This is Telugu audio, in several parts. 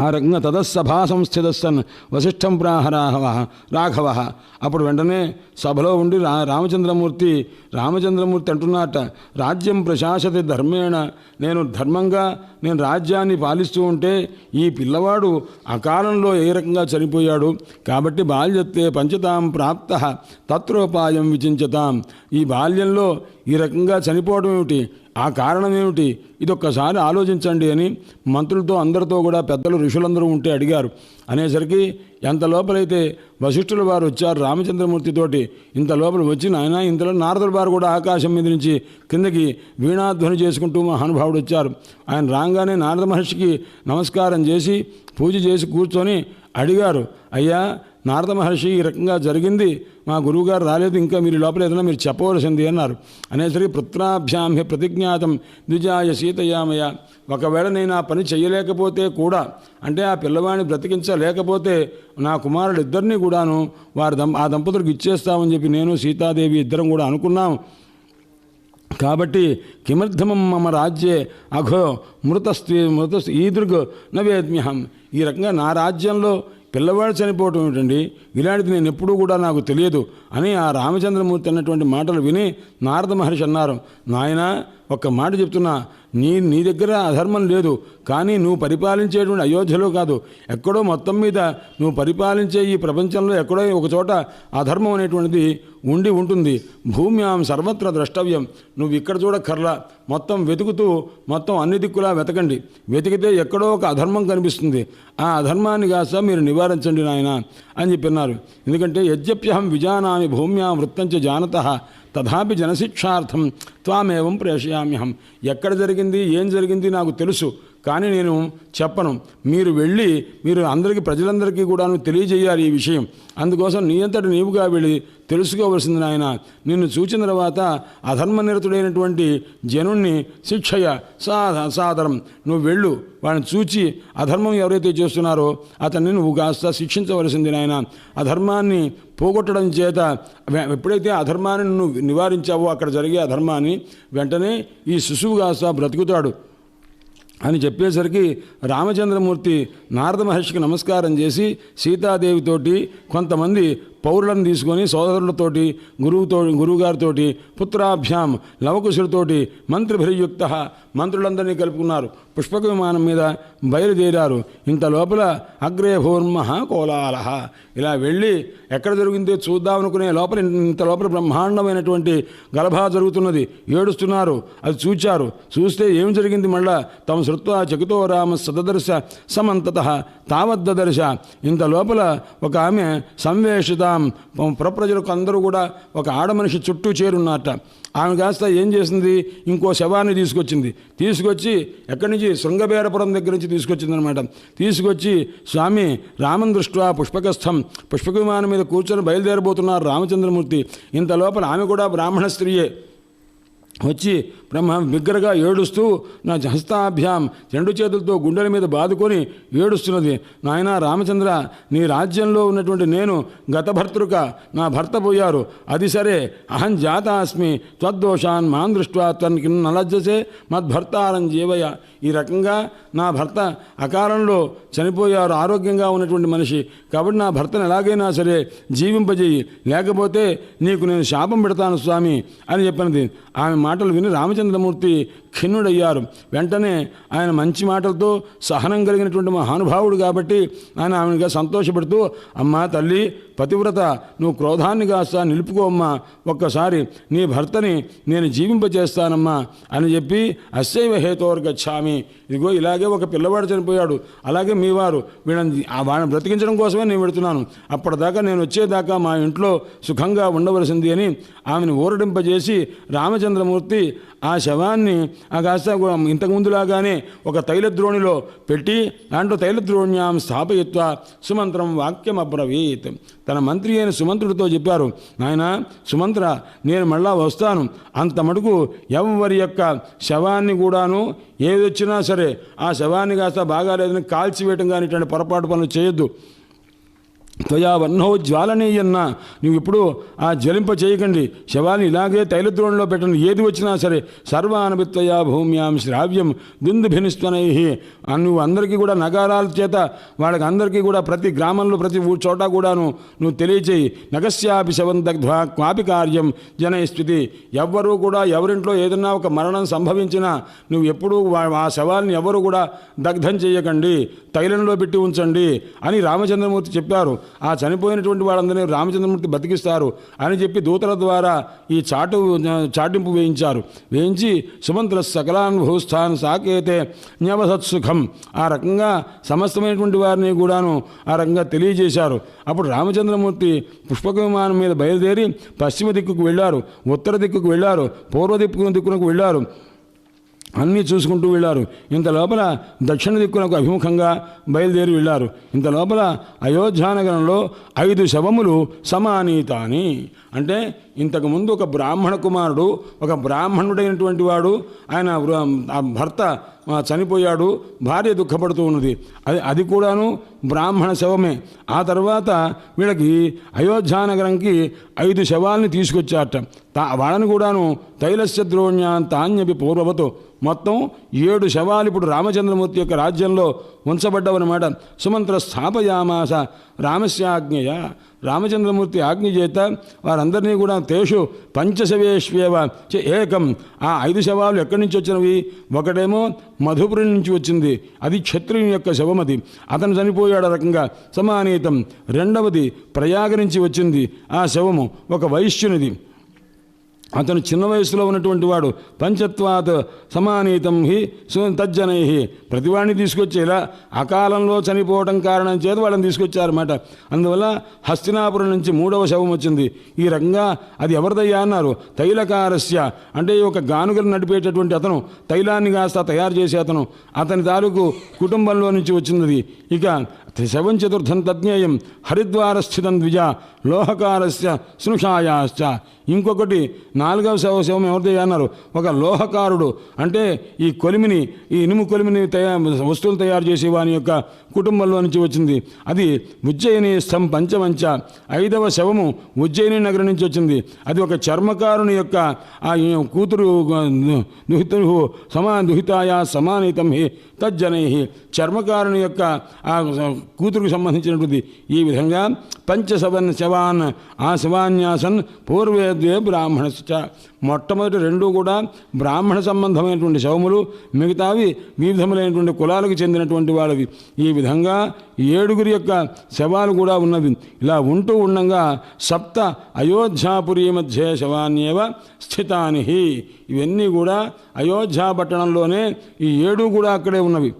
ఆ రకంగా తదస్సభా సంస్థితస్సన్ వశిష్ఠం ప్రాహ రాఘవ. అప్పుడు వెంటనే సభలో ఉండి రా రామచంద్రమూర్తి రామచంద్రమూర్తి అంటున్నట రాజ్యం ప్రశాసతి ధర్మేణ నేను ధర్మంగా నేను రాజ్యాన్ని పాలిస్తూ ఉంటే ఈ పిల్లవాడు అకాలంలో ఏ రకంగా చనిపోయాడు? కాబట్టి బాల్యత్తే పంచతాం ప్రాప్త తత్రోపాయం విచించతాం. ఈ బాల్యంలో ఈ రకంగా చనిపోవడం ఏమిటి? ఆ కారణం ఏమిటి? ఇదొక్కసారి ఆలోచించండి అని మంత్రులతో అందరితో కూడా పెద్దలు ఋషులందరూ ఉంటే అడిగారు. అనేసరికి ఎంత లోపలైతే వశిష్ఠుల వారు వచ్చారు రామచంద్రమూర్తితోటి ఇంత లోపల వచ్చి ఆయన ఇంతలో నారదుల వారు కూడా ఆకాశం మీద నుంచి కిందకి వీణాధ్వని చేసుకుంటూ మహానుభావుడు వచ్చారు. ఆయన రాగానే నారద మహర్షికి నమస్కారం చేసి పూజ చేసి కూర్చొని అడిగారు అయ్యా నారద మహర్షి ఈ రకంగా జరిగింది. మా గురువుగారు రాలేదు ఇంకా మీరు లోపల ఏదైనా మీరు చెప్పవలసింది అన్నారు. అనేసరికి పుత్రాభ్యామ్య ప్రతిజ్ఞాతం ద్విజాయ సీతయామయ ఒకవేళ నేను ఆ పని చేయలేకపోతే కూడా అంటే ఆ పిల్లవాడిని బ్రతికించలేకపోతే నా కుమారుడు ఇద్దరిని కూడాను వారి దంప ఆ దంపతులకు ఇచ్చేస్తామని చెప్పి నేను సీతాదేవి ఇద్దరం కూడా అనుకున్నాం. కాబట్టి కిమర్థమం మమ రాజ్యే అఘో మృతస్త్రీ మృత ఈదృగ్ నవేద్మ్యహం. ఈ రకంగా నా రాజ్యంలో పిల్లవాడు చనిపోవటం ఏమిటండి? ఇలాంటిది నేను ఎప్పుడూ కూడా నాకు తెలియదు అని ఆ రామచంద్రమూర్తి అన్నటువంటి మాటలు విని నారద మహర్షి అన్నారు. నాయన ఒక్క మాట చెప్తున్నా నీ నీ దగ్గర అధర్మం లేదు కానీ నువ్వు పరిపాలించేటువంటి అయోధ్యలో కాదు. ఎక్కడో మొత్తం మీద నువ్వు పరిపాలించే ఈ ప్రపంచంలో ఎక్కడో ఒక చోట అధర్మం అనేటువంటిది ఉండి ఉంటుంది. భూమి ఆమె సర్వత్ర ద్రష్టవ్యం. నువ్వు ఇక్కడ చూడక్కర్లా. మొత్తం వెతుకుతూ మొత్తం అన్ని దిక్కులా వెతకండి. వెతికితే ఎక్కడో ఒక అధర్మం కనిపిస్తుంది. ఆ అధర్మాన్ని కాస్త మీరు నివారించండి నాయన అని చెప్పిన్నారు ఎందుకంటే యజ్ఞప్యహం విజానామి భూమ్యాం వృత్తంచ జానత. తథాపి జనశిక్షార్థం త్వామేవం ప్రేషయామ్యహం ఎక్కడ జరిగింది? ఏం జరిగింది? నాకు తెలుసు. కానీ నేను చెప్పను. మీరు వెళ్ళి మీరు అందరికీ ప్రజలందరికీ కూడాను తెలియజేయాలి ఈ విషయం. అందుకోసం నీ అంతటి నీవుగా వెళ్ళి తెలుసుకోవలసింది నాయన. నిన్ను చూచిన తర్వాత అధర్మనిరతుడైనటువంటి జనుణ్ణి శిక్షయ. సాధ సాదరం. నువ్వు వెళ్ళు. వాడిని చూచి అధర్మం ఎవరైతే చేస్తున్నారో అతన్ని నువ్వు కాస్త శిక్షించవలసింది నాయన. అధర్మాన్ని పోగొట్టడం చేత ఎప్పుడైతే అధర్మాన్ని నువ్వు నివారించావో అక్కడ జరిగే అధర్మాన్ని వెంటనే ఈ శిశువు కాస్త బ్రతుకుతాడు. అని చెప్పేసరికి రామచంద్రమూర్తి నారద మహర్షికి నమస్కారం చేసి సీతాదేవితోటి కొంతమంది పౌరులను తీసుకొని సోదరులతోటి గురువుతో గురువుగారితోటి పుత్రాభ్యాం లవకుశులతోటి మంత్రిభరియుక్త మంత్రులందరినీ కలుపుకున్నారు. పుష్పక విమానం మీద బయలుదేరారు. ఇంత లోపల అగ్రే కోలాలహ ఇలా వెళ్ళి ఎక్కడ జరిగిందో చూద్దామనుకునే లోపల ఇంత లోపల బ్రహ్మాండమైనటువంటి గలభా జరుగుతున్నది. ఏడుస్తున్నారు. అది చూచారు. చూస్తే ఏం జరిగింది? మళ్ళా తమ శృత్వా చకితో రామ సదదర్శ సమంతత తావద్దదర్శ. ఇంత లోపల ఒక ఆమె సంవేషితాం. ప్రప్రజలకు అందరూ కూడా ఒక ఆడమనిషి చుట్టూ చేరున్నట్ట ఆమె కాస్త ఏం చేసింది? ఇంకో శవాన్ని తీసుకొచ్చింది. తీసుకొచ్చి ఎక్కడి నుంచి? శృంగబేరపురం దగ్గర నుంచి తీసుకొచ్చిందనమాట తీసుకొచ్చి స్వామి రామన్ దృష్ట్యా పుష్పకస్థం. పుష్ప విమానం మీద కూర్చొని బయలుదేరబోతున్నారు రామచంద్రమూర్తి. ఇంత లోపల ఆమె కూడా బ్రాహ్మణ స్త్రీయే. వచ్చి బ్రహ్మ బిగ్గరగా ఏడుస్తూ నా హస్తాభ్యాం రెండు చేతులతో గుండెల మీద బాదుకొని ఏడుస్తున్నది. నాయన రామచంద్ర నీ రాజ్యంలో ఉన్నటువంటి నేను గత భర్తృక నా భర్త పోయారు. అది సరే అహం జాత అస్మి త్వద్దోషాన్ మాన్ దృష్ట్యా తనకి నలజ్జసే మద్భర్తారం జీవయ. ఈ రకంగా నా భర్త అకాలంలో చనిపోయారు ఆరోగ్యంగా ఉన్నటువంటి మనిషి. కాబట్టి నా భర్తను ఎలాగైనా సరే జీవింపజేయి. లేకపోతే నీకు నేను శాపం పెడతాను స్వామి అని చెప్పినది. ఆమె మాటలు విని రామచంద్రమూర్తి ఖిన్నుడయ్యారు. వెంటనే ఆయన మంచి మాటలతో సహనం కలిగినటువంటి మహానుభావుడు కాబట్టి ఆయన ఆమెగా సంతోషపడుతూ అమ్మా తల్లి పతివ్రత నువ్వు క్రోధాన్ని కాస్త నిలుపుకోమ్మా ఒక్కసారి నీ భర్తని నేను జీవింపజేస్తానమ్మా అని చెప్పి అస్సైవ హేతోర్గచ్చామి ఇదిగో ఇలాగే ఒక పిల్లవాడు చనిపోయాడు. అలాగే మీ వారు వీళ్ళని వాడిని బ్రతికించడం కోసమే నేను పెడుతున్నాను అప్పటిదాకా నేను వచ్చేదాకా మా ఇంట్లో సుఖంగా ఉండవలసింది అని ఆమెను ఊరడింపజేసి రామచంద్రమూర్తి ఆ శవాన్ని ఆ కాస్త ఇంతకుముందులాగానే ఒక తైలద్రోణిలో పెట్టి దాంట్లో తైలద్రోణ్యాం స్థాపయిత్వ సుమంత్రం వాక్యం అబ్రవీత్ తన మంత్రి అయిన సుమంత్రుడితో చెప్పారు నాయన సుమంత్ర నేను మళ్ళా వస్తాను. అంత మటుకు ఎవరి యొక్క శవాన్ని కూడాను ఏది వచ్చినా సరే ఆ శవాన్ని కాస్త బాగాలేదని కాల్చివేయటం కానీ ఇటువంటి పొరపాటు పనులు చేయొద్దు. త్వయా వర్ణో జ్వాలనీయన్న. నువ్వు ఇప్పుడు ఆ జ్వలింప చేయకండి. శవాన్ని ఇలాగే తైలద్రోణంలో పెట్టండి ఏది వచ్చినా సరే సర్వానభిత్వయా భూమ్యాం శ్రావ్యం దుందుభినిస్వనై నువ్వు అందరికీ కూడా నగారాల చేత వాళ్ళకి అందరికీ కూడా ప్రతి గ్రామంలో ప్రతి చోట కూడాను నువ్వు తెలియచేయి. నగస్యాపి శవం దగ్ధ్వా క్వాపి కార్యం జనైస్థితి ఎవ్వరూ కూడా ఎవరింట్లో ఏదన్నా ఒక మరణం సంభవించినా నువ్వు ఎప్పుడూ వా- ఆ శవాల్ని ఎవరు కూడా దగ్ధం చేయకండి. తైలంలో పెట్టి ఉంచండి అని రామచంద్రమూర్తి చెప్పారు. ఆ చనిపోయినటువంటి వాళ్ళందరినీ రామచంద్రమూర్తి బతికిస్తారు అని చెప్పి దూతల ద్వారా ఈ చాటు చాటింపు వేయించారు. వేయించి సుమంత్ర సకలాన్ భూస్థాన్ సాకేతే న్యవసత్సుఖం. ఆ రకంగా సమస్తమైనటువంటి వారిని కూడాను ఆ రకంగా తెలియజేశారు. అప్పుడు రామచంద్రమూర్తి పుష్పక విమానం మీద బయలుదేరి పశ్చిమ దిక్కుకు వెళ్ళారు ఉత్తర దిక్కుకు వెళ్ళారు పూర్వ దిక్కు దిక్కునకు వెళ్ళారు. అన్నీ చూసుకుంటూ వెళ్ళారు. ఇంత లోపల దక్షిణ దిక్కునకు అభిముఖంగా బయలుదేరి వెళ్ళారు. ఇంత లోపల అయోధ్యానగరంలో ఐదు శవములు సమానీతాని. అంటే ఇంతకుముందు ఒక బ్రాహ్మణ కుమారుడు ఒక బ్రాహ్మణుడైనటువంటి వాడు ఆయన భర్త చనిపోయాడు భార్య దుఃఖపడుతూ ఉన్నది. అది అది కూడాను బ్రాహ్మణ శవమే. ఆ తర్వాత వీళ్ళకి అయోధ్యానగరంకి ఐదు శవాల్ని తీసుకొచ్చారట. తా వాళ్ళని కూడాను తైలస్య ద్రోణ్యాన్ తాన్యపి పూర్వవతు. మొత్తం ఏడు శవాలు ఇప్పుడు రామచంద్రమూర్తి యొక్క రాజ్యంలో ఉంచబడ్డవన్నమాట. సుమంత్ర స్థాపయామాస రామస్యాజ్ఞయ రామచంద్రమూర్తి ఆజ్ఞ చేత వారందరినీ కూడా తేషు పంచశవేష్వేవ చ ఏకం. ఆ ఐదు శవాలు ఎక్కడి నుంచి వచ్చినవి? ఒకటేమో మధుపురి నుంచి వచ్చింది. అది క్షత్రియుని యొక్క శవం అది అతను చనిపోయాడు రకంగా సమానీతం. రెండవది ప్రయాగ నుంచి వచ్చింది. ఆ శవము ఒక వైశ్యునిది. అతను చిన్న వయసులో ఉన్నటువంటి వాడు. పంచత్వాత్ సమానీతం హి సు తజ్జనై. ప్రతివాడిని తీసుకొచ్చేలా అకాలంలో చనిపోవడం కారణం చేత వాళ్ళని తీసుకొచ్చారన్నమాట. అందువల్ల హస్తినాపురం నుంచి మూడవ శవం వచ్చింది. ఈ రకంగా అది ఎవరిదయ్యా అన్నారు. తైలకారస్య అంటే ఒక గానుగలు నడిపేటటువంటి అతను. తైలాన్ని కాస్త తయారు చేసే అతను. అతని తాలూకు కుటుంబంలో నుంచి వచ్చినది ఇక శవం చతుర్థం తజ్ఞేయం హరిద్వారస్థితం ద్విజ లోహకారస్య శృషాయాశ్చ ఇంకొకటి నాలుగవ శవ శవం ఎవరిదే అన్నారు? ఒక లోహకారుడు. అంటే ఈ కొలిమిని ఈ ఇనుము కొలిమిని తయారు వస్తువులు తయారు చేసే వాని యొక్క కుటుంబంలో నుంచి వచ్చింది. అది ఉజ్జయిని స్థం పంచమంచ. ఐదవ శవము ఉజ్జయిని నగరం నుంచి వచ్చింది. అది ఒక చర్మకారుని యొక్క ఆ కూతురు దుహితు సమా దుహితాయా సమానితం హి తజ్జనై చర్మకారుని యొక్క ఆ కూతురుకు సంబంధించినటువంటి ఈ విధంగా పంచశవన్ శవాన్ ఆ శవాన్యాసన్ పూర్వేద్వే బ్రాహ్మణశ్చ. మొట్టమొదటి రెండు కూడా బ్రాహ్మణ సంబంధమైనటువంటి శవములు మిగతావి వివిధములైనటువంటి కులాలకు చెందినటువంటి వాళ్ళవి. ఈ విధంగా ఏడుగురి యొక్క శవాలు కూడా ఉన్నవి. ఇలా ఉంటూ ఉండగా సప్త అయోధ్యాపురి మధ్య శవాన్యేవ స్థితాని ఇవన్నీ కూడా అయోధ్యా పట్టణంలోనే ఈ ఏడు కూడా అక్కడే ఉన్నవి.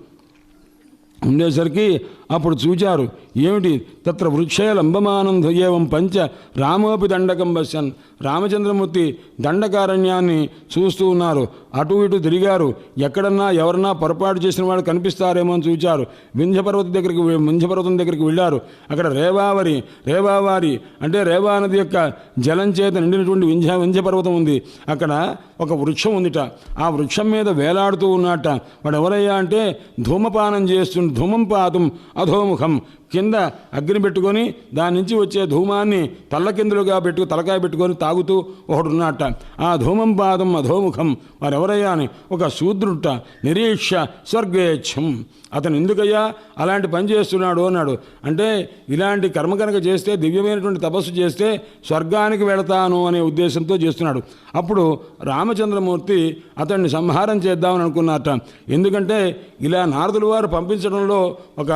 ఉండేసరికి అప్పుడు చూచారు ఏమిటి? తత్ర వృక్షే లంబమానం ధ్వయేవం పంచ రామోపి దండకం పశ్యన్ రామచంద్రమూర్తి దండకారణ్యాన్ని చూస్తూ ఉన్నారు. అటు ఇటు తిరిగారు. ఎక్కడన్నా ఎవరన్నా పొరపాటు చేసిన వాళ్ళు కనిపిస్తారేమో అని చూచారు. వింధ్యపర్వతం దగ్గరికి వింధ్యపర్వతం దగ్గరికి వెళ్ళారు. అక్కడ రేవావరి రేవావారి అంటే రేవా నది యొక్క జలం చేత నిండినటువంటి వింధ్య వింధ్యపర్వతం ఉంది. అక్కడ ఒక వృక్షం ఉందిట. ఆ వృక్షం మీద వేలాడుతూ ఉన్నట్ట వాడు ఎవరయ్యా అంటే ధూమపానం చేస్తుండే ధూమం పాతం అధోముఖం కింద అగ్ని పెట్టుకొని దాని నుంచి వచ్చే ధూమాన్ని తల్లకిందులుగా పెట్టు తలకాయ పెట్టుకొని తాగుతూ ఒకడు ఉన్నట్ట ఆ ధూమం పాదం అధోముఖం. వారెవరయ్యా అని ఒక శూద్రుట నిరీక్ష స్వర్గేచ్ఛం. అతను ఎందుకయ్యా అలాంటి పని చేస్తున్నాడు అన్నాడు. అంటే ఇలాంటి కర్మ కనుక చేస్తే దివ్యమైనటువంటి తపస్సు చేస్తే స్వర్గానికి వెళతాను అనే ఉద్దేశంతో చేస్తున్నాడు. అప్పుడు రామచంద్రమూర్తి అతన్ని సంహారం చేద్దామని అనుకున్నట్ట ఎందుకంటే ఇలా నారదుల వారు పంపించడంలో ఒక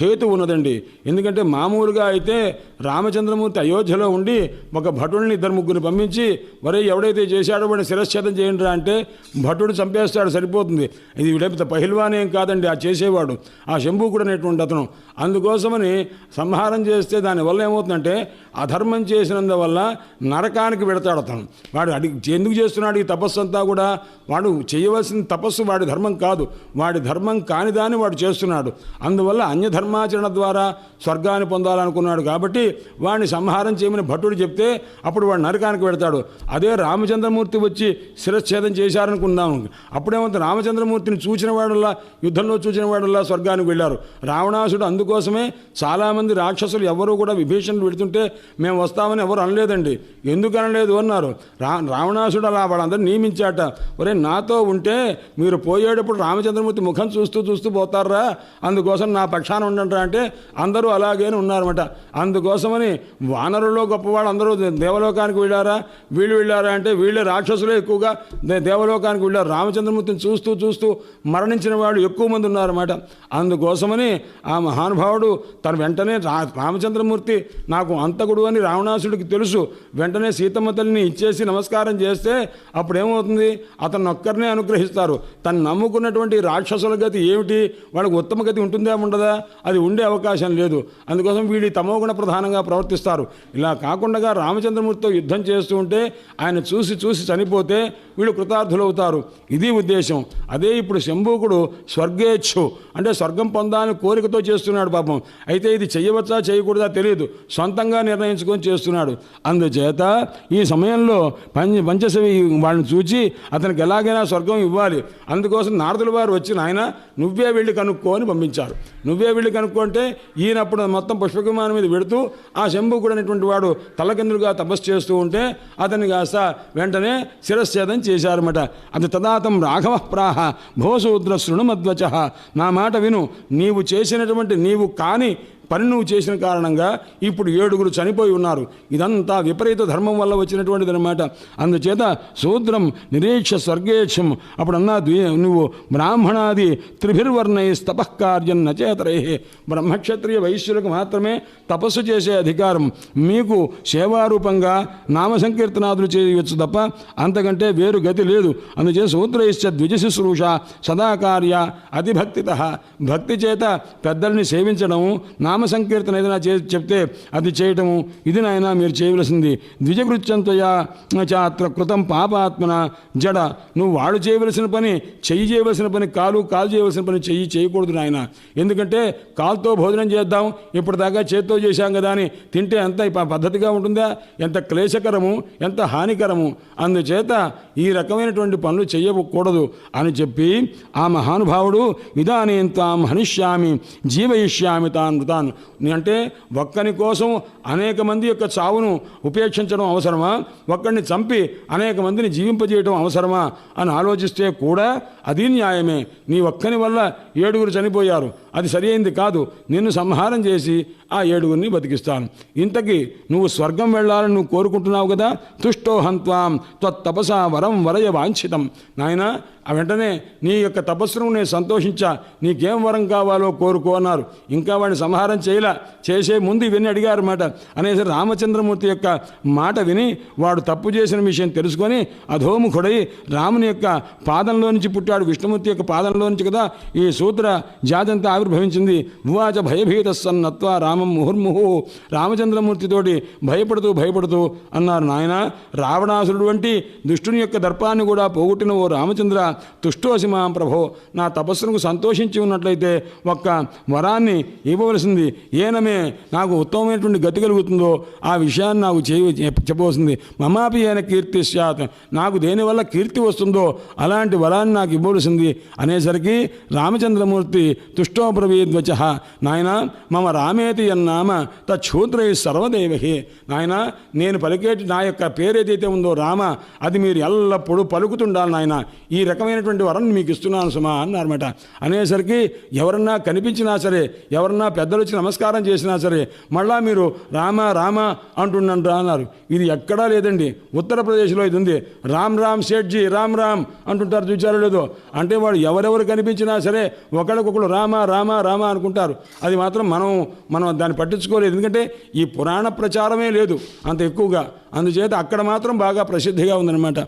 హేతు ఉన్నదండి. ఎందుకంటే మామూలుగా అయితే రామచంద్రమూర్తి అయోధ్యలో ఉండి ఒక భటుడిని ఇద్దరు ముగ్గురు పంపించి వరే ఎవడైతే చేశాడో వాడిని శిరశ్చేదం చేయండి రా అంటే భటుడు చంపేస్తాడు సరిపోతుంది. ఇది లేకపోతే పహిల్వాన్ ఏం కాదండి ఆ చేసేవాడు. ఆ శంభూకుడు అనేటువంటి అతను. అందుకోసమని సంహారం చేస్తే దానివల్ల ఏమవుతుందంటే అధర్మం చేసినందువల్ల నరకానికి పెడతాడు అతను. వాడు అడిగి ఎందుకు చేస్తున్నాడు ఈ తపస్సు అంతా కూడా? వాడు చేయవలసిన తపస్సు వాడి ధర్మం కాదు. వాడి ధర్మం కానిదాన్ని వాడు చేస్తున్నాడు. అందువల్ల అన్య ద్వారా ద్వారా స్వర్గాన్ని పొందాలనుకున్నాడు కాబట్టి వాడిని సంహారం చేయమని భట్టుడు చెప్తే అప్పుడు వాడు నరకానికి పెడతాడు అదే రామచంద్రమూర్తి వచ్చి శిరచ్ఛేదం చేశారనుకుందాం. అప్పుడేమంత రామచంద్రమూర్తిని చూచిన వాడల్లా యుద్ధంలో చూసిన వాడల్లా స్వర్గానికి వెళ్ళారు. రావణాసుడు అందుకోసమే చాలామంది రాక్షసులు ఎవరూ కూడా విభీషణుడు పెడుతుంటే మేము వస్తామని ఎవరు అనలేదండి. ఎందుకు అనలేదు అన్నారు. రా రావణాసుడు అలా వాళ్ళందరూ నియమించాట. ఒరే నాతో ఉంటే మీరు పోయేటప్పుడు రామచంద్రమూర్తి ముఖం చూస్తూ చూస్తూ పోతారా? అందుకోసం నా పక్షాన ఉండంటారా అంటే అందరూ అలాగేనే ఉన్నారన్నమాట. అందుకోసమని వానరుల్లో గొప్పవాడు అందరూ దేవలోకానికి వెళ్ళారా? వీళ్ళు వెళ్ళారా అంటే వీళ్ళే రాక్షసులే ఎక్కువగా దే- దేవలోకానికి వెళ్ళారు రామచంద్రమూర్తిని చూస్తూ చూస్తూ మరణించిన వాళ్ళు ఎక్కువ మంది ఉన్నారన్నమాట. అందుకోసమని ఆ మహానుభావుడు తన వెంటనే రా రామచంద్రమూర్తి నాకు అంతకుడు అని రావణాసుడికి తెలుసు. వెంటనే సీతమ్మ తల్లిని ఇచ్చేసి నమస్కారం చేస్తే అప్పుడు ఏమవుతుంది అతను ఒక్కరినే అనుగ్రహిస్తారు. తను నమ్ముకున్నటువంటి రాక్షసుల గతి ఏమిటి? వాళ్ళకి ఉత్తమ గతి ఉంటుందా ఉండదా? అది ఉండే అవకాశం లేదు. అందుకోసం వీళ్ళు తమోగుణ ప్రధానంగా ప్రవర్తిస్తారు. ఇలా కాకుండా రామచంద్రమూర్తితో యుద్ధం చేస్తూ ఉంటే ఆయన చూసి చూసి చనిపోతే వీళ్ళు కృతార్థులవుతారు. ఇది ఉద్దేశం. అదే ఇప్పుడు శంభూకుడు స్వర్గేచ్ఛు అంటే స్వర్గం పొందాలని కోరికతో చేస్తున్నాడు పాపం. అయితే ఇది చేయవచ్చా చేయకూడదా తెలియదు. సొంతంగా నిర్ణయించుకొని చేస్తున్నాడు. అందుచేత ఈ సమయంలో పంచ పంచశవి వాళ్ళని చూచి అతనికి ఎలాగైనా స్వర్గం ఇవ్వాలి. అందుకోసం నారదుల వారు వచ్చి నాయన నువ్వే వెళ్ళి కనుక్కోని పంపించారు. నువ్వే వెళ్ళి కనుక్కుంటే ఈయనప్పుడు మొత్తం పుష్పకుమారం మీద పెడుతూ ఆ శంభుకుడు అనేటువంటి వాడు తలకిందులుగా తపస్సు చేస్తూ ఉంటే అతన్ని కాస్త వెంటనే శిరశ్చేదం చేశారన్నమాట. అది తదాతం రాఘవ ప్రాహ భోసూద్ర శృణుమధ్వచ నా మాట విను. నీవు చేసినటువంటి నీవు కాని పని నువ్వు చేసిన కారణంగా ఇప్పుడు ఏడుగురు చనిపోయి ఉన్నారు. ఇదంతా విపరీత ధర్మం వల్ల వచ్చినటువంటిది అనమాట అందుచేత శూద్రం నిరీక్ష స్వర్గేక్షం అప్పుడు అన్నా ద్వి నువ్వు బ్రాహ్మణాది త్రిభిర్వర్ణై తపఃకార్యం నచేతరే బ్రహ్మక్షత్రియ వైశ్యులకు మాత్రమే తపస్సు చేసే అధికారం. మీకు సేవారూపంగా నామ సంకీర్తనాదులు చేయవచ్చు తప్ప అంతకంటే వేరు గతి లేదు. అందుచేత శూద్రైశ్చ ద్విజశుశ్రూష సదాకార్య అతిభక్తిత భక్తి చేత పెద్దల్ని సేవించడం నా నామ సంకీర్తన ఏదైనా చే చెప్తే అది చేయటము ఇది నాయన మీరు చేయవలసింది. ద్విజకృత్యంతయా చాత్ర కృతం పాపాత్మన జడ. నువ్వు వాడు చేయవలసిన పని చెయ్యి చేయవలసిన పని కాలు కాలు చేయవలసిన పని చెయ్యి చేయకూడదు నాయన. ఎందుకంటే కాలుతో భోజనం చేద్దాం ఇప్పటిదాకా చేత్తో చేశాం కదా అని తింటే ఎంత ప- పద్ధతిగా ఉంటుందా? ఎంత క్లేశకరము ఎంత హానికరము. అందుచేత ఈ రకమైనటువంటి పనులు చేయకూడదు అని చెప్పి ఆ మహానుభావుడు ఇదానేం తాం హనిష్యామి జీవయిష్యామి తాను చెప్తున్నాను అంటే ఒక్కని కోసం అనేక మంది యొక్క చావును ఉపేక్షించడం అవసరమా? ఒక్కడిని చంపి అనేక మందిని జీవింపజేయడం అవసరమా? అని ఆలోచిస్తే కూడా అది న్యాయమే. నీ ఒక్కని వల్ల ఏడుగురు చనిపోయారు. అది సరైంది కాదు. నిన్ను సంహారం చేసి ఆ ఏడుగురిని బతికిస్తాను. ఇంతకీ నువ్వు స్వర్గం వెళ్ళాలని నువ్వు కోరుకుంటున్నావు కదా? తుష్టోహంత్వాం త్వత్తపసా వరం వరయ వాంఛితం. నాయన ఆ వెంటనే నీ యొక్క తపస్సును నేను సంతోషించా. నీకేం వరం కావాలో కోరుకో అన్నారు. ఇంకా వాడిని సంహారం చేయలా? చేసే ముందు ఇవన్నీ అడిగారు మాట అనేసి రామచంద్రమూర్తి యొక్క మాట విని వాడు తప్పు చేసిన విషయం తెలుసుకొని అధోముఖుడై రాముని యొక్క పాదంలో నుంచి పుట్టాడు. విష్ణుమూర్తి యొక్క పాదంలో నుంచి కదా ఈ సూత్ర జాతంతా ఆవిర్భవించింది. భువాచ భయభీత సన్నత్వ రామ ముహుర్ముహు రామచంద్రమూర్తితోటి భయపడుతూ భయపడుతూ అన్నారు నాయన రావణాసురుడు వంటి దుష్టుని యొక్క దర్పాన్ని కూడా పోగొట్టిన ఓ రామచంద్ర తుష్టోసి మా ప్రభో నా తపస్సును సంతోషించి ఉన్నట్లయితే ఒక్క వరాన్ని ఇవ్వవలసింది ఏనమే నాకు ఉత్తమమైనటువంటి గతి కలుగుతుందో ఆ విషయాన్ని నాకు చేయ చెప్పవలసింది. మమాపి అయిన కీర్తి స్యాత్. నాకు దేనివల్ల కీర్తి వస్తుందో అలాంటి వరాన్ని నాకు ఇవ్వవలసింది అనేసరికి రామచంద్రమూర్తి తుష్టోబ్రవీద్వచ నాయన మమ రామేతి అన్నామ తూత్రై సర్వదేవహి. నాయన నేను పలికేటి నా యొక్క పేరు ఏదైతే ఉందో రామ అది మీరు ఎల్లప్పుడూ పలుకుతుండాలి నాయన. ఈ రకమైనటువంటి వరం మీకు ఇస్తున్నాను సుమా అన్నారన్నమాట అనేసరికి ఎవరన్నా కనిపించినా సరే ఎవరన్నా పెద్దలు వచ్చి నమస్కారం చేసినా సరే మళ్ళా మీరు రామ రామ అంటుండంట్రా అన్నారు. ఇది ఎక్కడా లేదండి. ఉత్తరప్రదేశ్లో ఇది ఉంది. రామ్ రామ్ సేట్జీ రామ్ రామ్ అంటుంటారు చూచారో లేదో. అంటే వాడు ఎవరెవరు కనిపించినా సరే ఒకరికొకరు రామ రామ రామ అనుకుంటారు. అది మాత్రం మనం మనం దాన్ని పట్టించుకోలేదు. ఎందుకంటే ఈ పురాణ ప్రచారమే లేదు అంత ఎక్కువగా. అందుచేత అక్కడ మాత్రం బాగా ప్రసిద్ధిగా ఉందన్నమాట.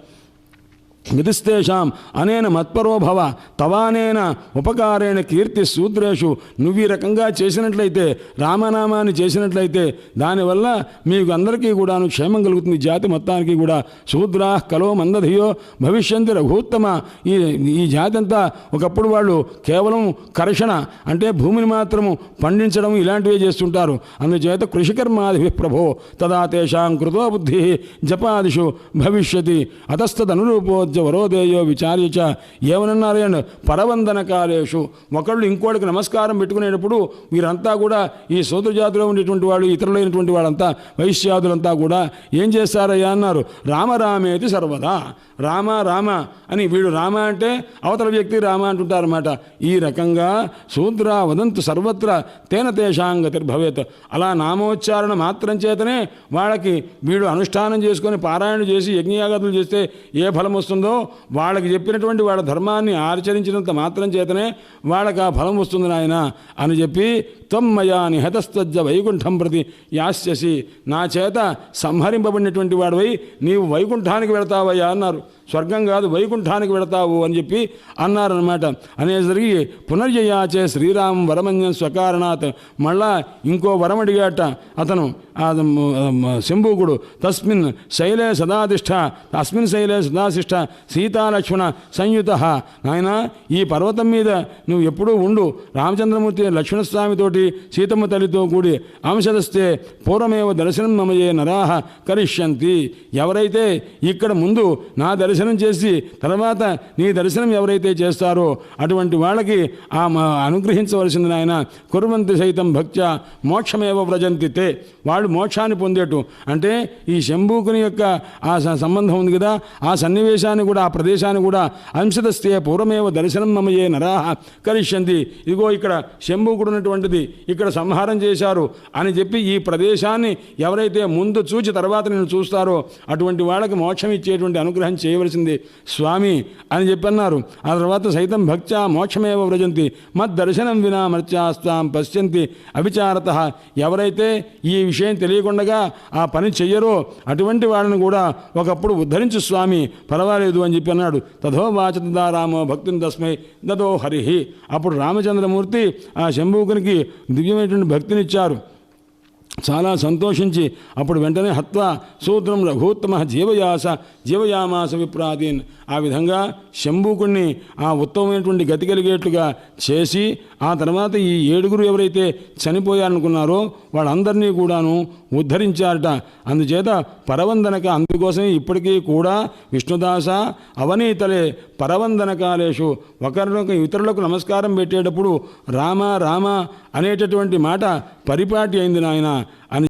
గతిస్తేషాం అనేన మత్పరోభవ తవానేన ఉపకారేణ కీర్తి సూత్రేషు. నువ్వు ఈ రకంగా చేసినట్లయితే రామనామాన్ని చేసినట్లయితే దానివల్ల మీకు అందరికీ కూడాను క్షేమం కలుగుతుంది. జాతి మొత్తానికి కూడా శూద్రా కలో మందధియో భవిష్యంతి రఘుత్తమ. ఈ ఈ జాతి అంతా ఒకప్పుడు వాళ్ళు కేవలం కర్షణ అంటే భూమిని మాత్రము పండించడం ఇలాంటివే చేస్తుంటారు. అందుచేత కృషికర్మాది ప్రభో తదా తేషాం కృతో బుద్ధి జపాదిషు భవిష్యతి. అతస్తదనురూపోద్య వరోదేయో విచారిచ చ ఏమనన్నారు పరవందన కాలేషు. ఒకళ్ళు ఇంకోటికి నమస్కారం పెట్టుకునేటప్పుడు వీరంతా కూడా ఈ సోదరజాతిలో ఉండేటువంటి వాళ్ళు ఇతరులైనటువంటి వాళ్ళంతా వైశ్యాదులంతా కూడా ఏం చేస్తారయ్యా అన్నారు. రామరామేతి సర్వదా. రామ రామ అని వీడు రామ అంటే అవతల వ్యక్తి రామ అంటుంటారన్నమాట. ఈ రకంగా శూద్ర వదంతు సర్వత్ర తేన తేషాంగతిర్భవేత్ అలా నామోచ్చారణ మాత్రం చేతనే వాళ్ళకి వీడు అనుష్ఠానం చేసుకొని పారాయణ చేసి యజ్ఞయాగతులు చేస్తే ఏ ఫలం వస్తుందో వాళ్ళకి చెప్పినటువంటి వాళ్ళ ధర్మాన్ని ఆచరించినంత మాత్రం చేతనే వాళ్ళకి ఆ ఫలం వస్తుంది నాయన అని చెప్పి త్వమ్మయా నిహతస్తజ్జ వైకుంఠం ప్రతి యాస్యసి నా చేత సంహరింపబడినటువంటి వాడివై నీవు వైకుంఠానికి వెళతావయ్యా అన్నారు. స్వర్గం కాదు వైకుంఠానికి వెడతావు అని చెప్పి అన్నారనమాట అనేసరికి పునర్జయాచే శ్రీరామ్ వరమన్యం స్వకారణాత్ మళ్ళా ఇంకో వరం అడిగాట అతను శంభూకుడు తస్మిన్ శైలే సదాతిష్ట అస్మిన్ శైలే సదాశిష్ట సీతాలక్ష్మణ సంయుత. నాయన ఈ పర్వతం మీద నువ్వు ఎప్పుడూ ఉండు. రామచంద్రమూర్తి లక్ష్మణస్వామితోటి సీతమ్మ తల్లితో కూడి అంశదస్తే పూర్వమేవ దర్శనం మమయే నరాహ కరిష్యంతి. ఎవరైతే ఇక్కడ ముందు నా దర్శనం దర్శనం చేసి తర్వాత నీ దర్శనం ఎవరైతే చేస్తారో అటువంటి వాళ్ళకి ఆ అనుగ్రహించవలసింది నాయన కురువంతి సైతం భక్త్య మోక్షమేవ వ్రజంతితే వాళ్ళు మోక్షాన్ని పొందేటు. అంటే ఈ శంభూకుని యొక్క ఆ సంబంధం ఉంది కదా ఆ సన్నివేశాన్ని కూడా ఆ ప్రదేశాన్ని కూడా అంశదస్తే పూర్వమేవ దర్శనం మమయే నరాహ కరిష్యంది ఇదిగో ఇక్కడ శంభూకుడు ఉన్నటువంటిది ఇక్కడ సంహారం చేశారు అని చెప్పి ఈ ప్రదేశాన్ని ఎవరైతే ముందు చూచి తర్వాత నేను చూస్తారో అటువంటి వాళ్ళకి మోక్షం ఇచ్చేటువంటి అనుగ్రహం చేయవలసింది స్వామి అని చెప్పన్నారు. ఆ తర్వాత సైతం భక్త్యా మోక్షమేవ వ్రజంతి. మద్దర్శనం వినా మర్చాస్తాం పశ్యంతి. అవిచారత. ఎవరైతే ఈ విషయం తెలియకుండా ఆ పని చెయ్యరో అటువంటి వాళ్ళని కూడా ఒకప్పుడు ఉద్ధరించు స్వామి. పర్వాలేదు అని చెప్పి అన్నాడు. తథో వాచదా రామో భక్తిని తస్మై దదో హరిహి అప్పుడు రామచంద్రమూర్తి ఆ శంభూకునికి దివ్యమైనటువంటి భక్తినిచ్చారు. చాలా సంతోషించి అప్పుడు వెంటనే హత్వ సూత్రం రఘోత్తమ జీవయాస జీవయామాస విప్రాదీన్. ఆ విధంగా శంభూకుణ్ణి ఆ ఉత్తమమైనటువంటి గతి కలిగేట్లుగా చేసి ఆ తర్వాత ఈ ఏడుగురు ఎవరైతే చనిపోయారనుకున్నారో వాళ్ళందరినీ కూడాను ఉద్ధరించారట. అందుచేత పరవందనక అందుకోసమే ఇప్పటికీ కూడా విష్ణుదాస అవనీతలే పరవందనకాలేషు ఒకరినొక ఇతరులకు నమస్కారం పెట్టేటప్పుడు రామ రామ అనేటటువంటి మాట పరిపాటి అయింది నాయన అని